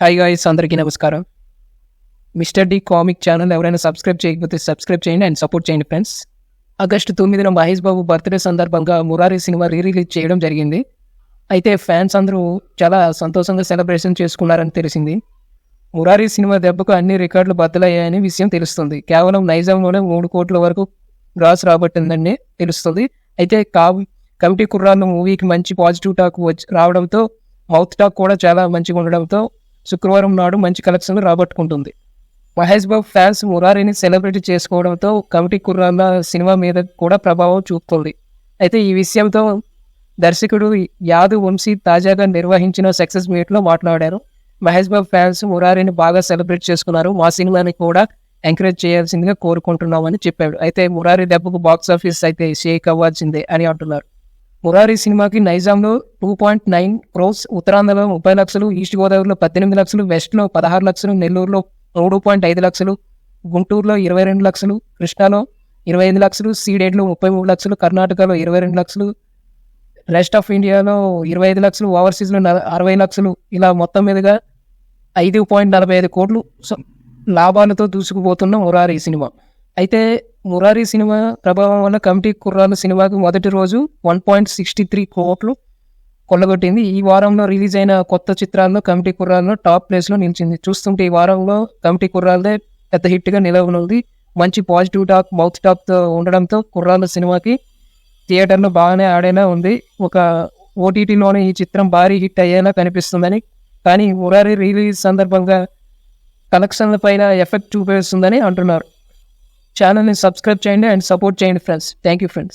Hi guys అందరికీ నమస్కారం. Mister D comic channel ఎవరైనా సబ్స్క్రైబ్ చేయకపోతే సబ్స్క్రైబ్ చేయండి అండ్ సపోర్ట్ చేయండి ఫ్రెండ్స్. ఆగస్టు తొమ్మిదిన మహేష్ బాబు బర్త్డే సందర్భంగా మురారి సినిమా రీ రిలీజ్ చేయడం జరిగింది. అయితే ఫ్యాన్స్ అందరూ చాలా సంతోషంగా సెలబ్రేషన్ చేసుకున్నారని తెలిసింది. మురారి సినిమా దెబ్బకు అన్ని రికార్డులు బద్దలయ్యాయని విషయం తెలుస్తుంది. కేవలం నైజాంలోనే మూడు కోట్ల వరకు గ్రాస్ రాబట్టిందని తెలుస్తుంది. అయితే కా కమిటీ కుర్రాళ్ళు మూవీకి మంచి పాజిటివ్ టాక్ వచ్చి రావడంతో మౌత్ టాక్ కూడా చాలా మంచిగా ఉండడంతో శుక్రవారం నాడు మంచి కలెక్షన్లు రాబట్టుకుంటుంది. మహేష్ బాబు ఫ్యాన్స్ మురారిని సెలబ్రేట్ చేసుకోవడంతో కమిటీ కుర్రాళ్ళ సినిమా మీద కూడా ప్రభావం చూపుతుంది. అయితే ఈ విషయంతో దర్శకుడు యాదు వంశీ తాజాగా నిర్వహించిన సక్సెస్ మీట్లో మాట్లాడారు. మహేష్ బాబు ఫ్యాన్స్ మురారిని బాగా సెలబ్రేట్ చేసుకున్నారు. మా సినిమాని కూడా ఎంకరేజ్ చేయాల్సిందిగా కోరుకుంటున్నామని చెప్పాడు. అయితే మురారి దెబ్బకు బాక్స్ ఆఫీస్ అయితే షేక్ అవ్వాల్సిందే అని అంటున్నారు. మురారి సినిమాకి నైజాంలో టూ పాయింట్ నైన్ క్రోస్ ఉత్తరాంధ్రలో ముప్పై లక్షలు ఈస్ట్ గోదావరిలో పద్దెనిమిది లక్షలు వెస్ట్లో పదహారు లక్షలు నెల్లూరులో మూడు పాయింట్ ఐదు లక్షలు గుంటూరులో ఇరవై రెండు లక్షలు కృష్ణాలో ఇరవై ఐదు లక్షలు సీడెడ్లో ముప్పై మూడు లక్షలు కర్ణాటకలో ఇరవై రెండు లక్షలు రెస్ట్ ఆఫ్ ఇండియాలో ఇరవై ఐదు లక్షలు ఓవర్సీస్లో అరవై లక్షలు ఇలా మొత్తం మీదుగా ఐదు పాయింట్ నలభై ఐదు కోట్లు లాభాలతో దూసుకుపోతున్న మురారి సినిమా. అయితే మురారి సినిమా ప్రభావం వల్ల కమిటీ కుర్రాలు సినిమాకు మొదటి రోజు వన్ పాయింట్ సిక్స్టీ త్రీ కోట్లు కొల్లగొట్టింది. ఈ వారంలో రిలీజ్ అయిన కొత్త చిత్రాల్లో కమిటీ కుర్రాల్లో టాప్ ప్లేస్లో నిలిచింది. చూస్తుంటే ఈ వారంలో కమిటీ కుర్రాలదే పెద్ద హిట్గా నిలవనుంది. మంచి పాజిటివ్ టాక్ మౌత్ టాక్తో ఉండడంతో కుర్రాళ్ళ సినిమాకి థియేటర్లో బాగానే ఆడేలా ఉంది. ఒక ఓటీటీలోనే ఈ చిత్రం భారీ హిట్ అయ్యేలా కనిపిస్తుందని కానీ మురారి రిలీజ్ సందర్భంగా కలెక్షన్ల పైన ఎఫెక్ట్ చూపిస్తుందని అంటున్నారు. ఛానల్ని సబ్స్క్రైబ్ చేయండి అండ్ సపోర్ట్ చేయండి ఫ్రెండ్స్ థ్యాంక్ యూ ఫ్రెండ్స్